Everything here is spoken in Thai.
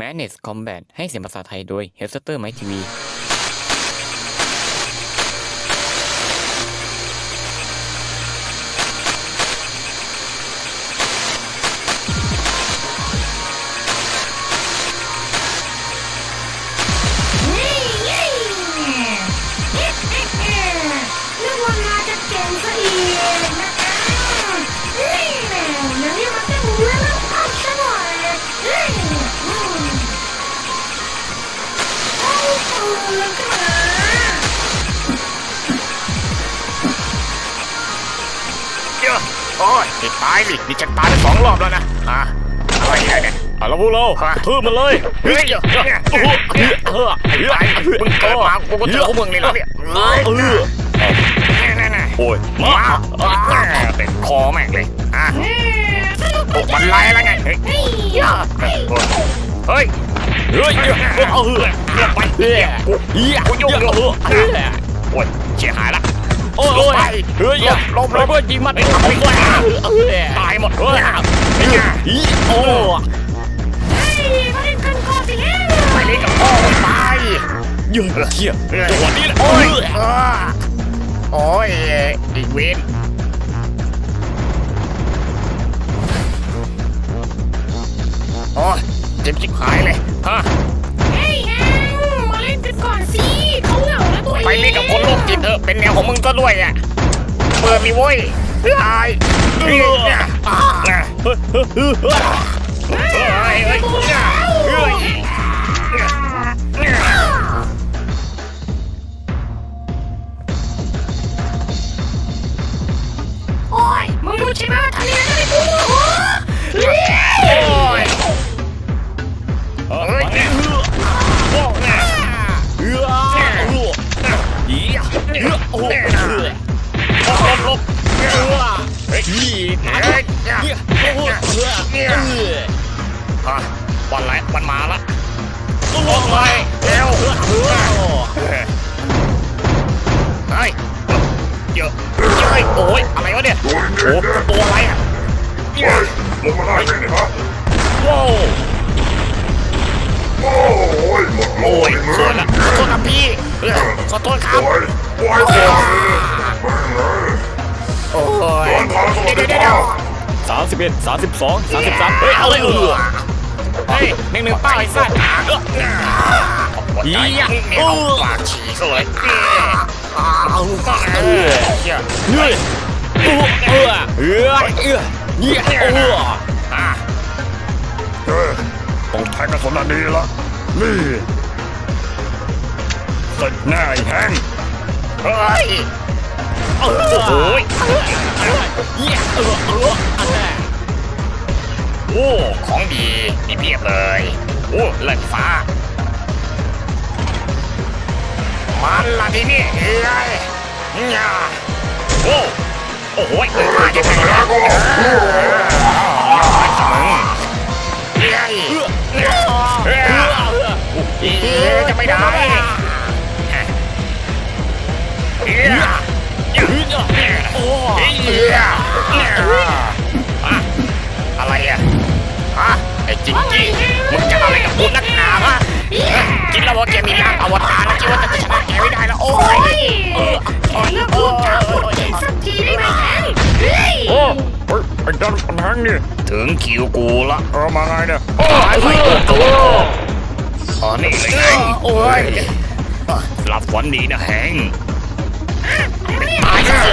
Manage Combat ให้เสียงภาษาไทยโดย h e l s t e r m y TV ปืนขึ้นมาเยอะโอ้ยติดตายดินี่ฉันตายไปสองรอบแล้วนะอะอะไรเนี่ยเอาละพวกเราฮะทืบมันเลยเฮ้ยเนี่ยโอ้โหเออไอ้ตายมึงเกิดมากูก็เจอพวกมึงนี่แล้วเนี่ยเออเออนี่นี่โอ้ยมามาเป็นคอแม่งเลยอะเอ้ยสนุกโอ้มันไล่แล้วไงเฮ้ย เฮ้ยเฮ้ยเฮ้ยเออเออเออเรียกไปเรียกกูเฮียกูยุ่งเออยู่อเออโอ้ยเสียหายละโอ้ยลงไปเฮ้ยลบลบลบเพื่อนยิงมันไม่ทำไม่ได้เออตายหมดเฮ้ยเฮียโอ้เฮ้ยมาเล่นกันก่อนสิเฮ้ยไปเล่นกับพ่อมึงตายเหี้ยเฮียจังหวะนี้แหละโอ้ยเออเออโอ้ยอีกเวนโอ้ย เจ็บจิบหายเลยฮะเฮ้ยแองมาเล่นกันก่อนสิเขาเหงาแล้วตัวเองไปเล่นกับคนโรคจิตเถอะเป็นแนวของมึงซะด้วยอะเปิดมีโว้ยตายเฮ้ยเนี่ยอะนะเฮ้ยเฮ้ยเฮ้ยเฮ้ยเฮ้ยเฮ้ยเฮ้ยเนี่ยเฮ้ยเนี่ยเนี่ยโอ้ยมึงรู้ใช่ไหมว่าทะเลนั่นเป็นกูโมโหเโอ้โหเนี่ยเอนะอลบเฮ้ยเนี่ยโอ้โหเออเออฮะวันไรมันมาละโอ้ลงไปเร็วเฮ้ยเยอะเฮ้ยโอ้ยอะไรวะเนี่ยโอ้ตัวอะไรอะลงมาได้ไหมเนี่ยฮะว้าว ขอโทษครับ ปล่อยปล่อยเสียแม่งเลยโอ้ยโดนทางสเดี๋ยววัสเดี๋ดิยวเดี๋ยวภาพสามสิบเอ็ดสามสิบสองสามสิบสามเฮ้ย เอาเลยเออเฮ้ยหนึ่งหนึ่งป้าไอ้สัตว์เฮียเนี่ยเอาปากฉีกเลยเอาเออเฮียเฮ้ยโอ้เออเออเออเฮียโอ้อะเออต้องแทงกระสุนอันนี้ละนี่เสร็จแน่ไอ้แห้งเฮ้ยโอ้ยเยเออเอออันแน่โอ้ของดีมีเพียบเลย โอ้เลิศฟ้า มันละทีนี่เอ้ยเนี่ยโอ้โอ้โหเอ้ยมาจะไหนแล้วมึงเฮ้ยเนี่ยเฮ้ยเอ้ยจะไม่ได้ อะไรอะฮะไอ้จิงกี้มึงจะอาอะไรกับกูนักหนาฮะคิดแล้วว่าแกมีร่างอวตารแล้วคิดว่าจะชนะแกไม่ได้แล้วโอ้โอ้ยยแกเลิกพูดจาพูดเก่งสักทีได้ไหมแองเฮ้ยโอ้เฮ้ยไอ้ดันแห้งนี่ถึงคิวกูละเออมาไงเนี่ยโอ้ยไปตัวอ๋อนี่เลยไงโอ้ยหลับฝันดีนะแฮง ตายซะฮะ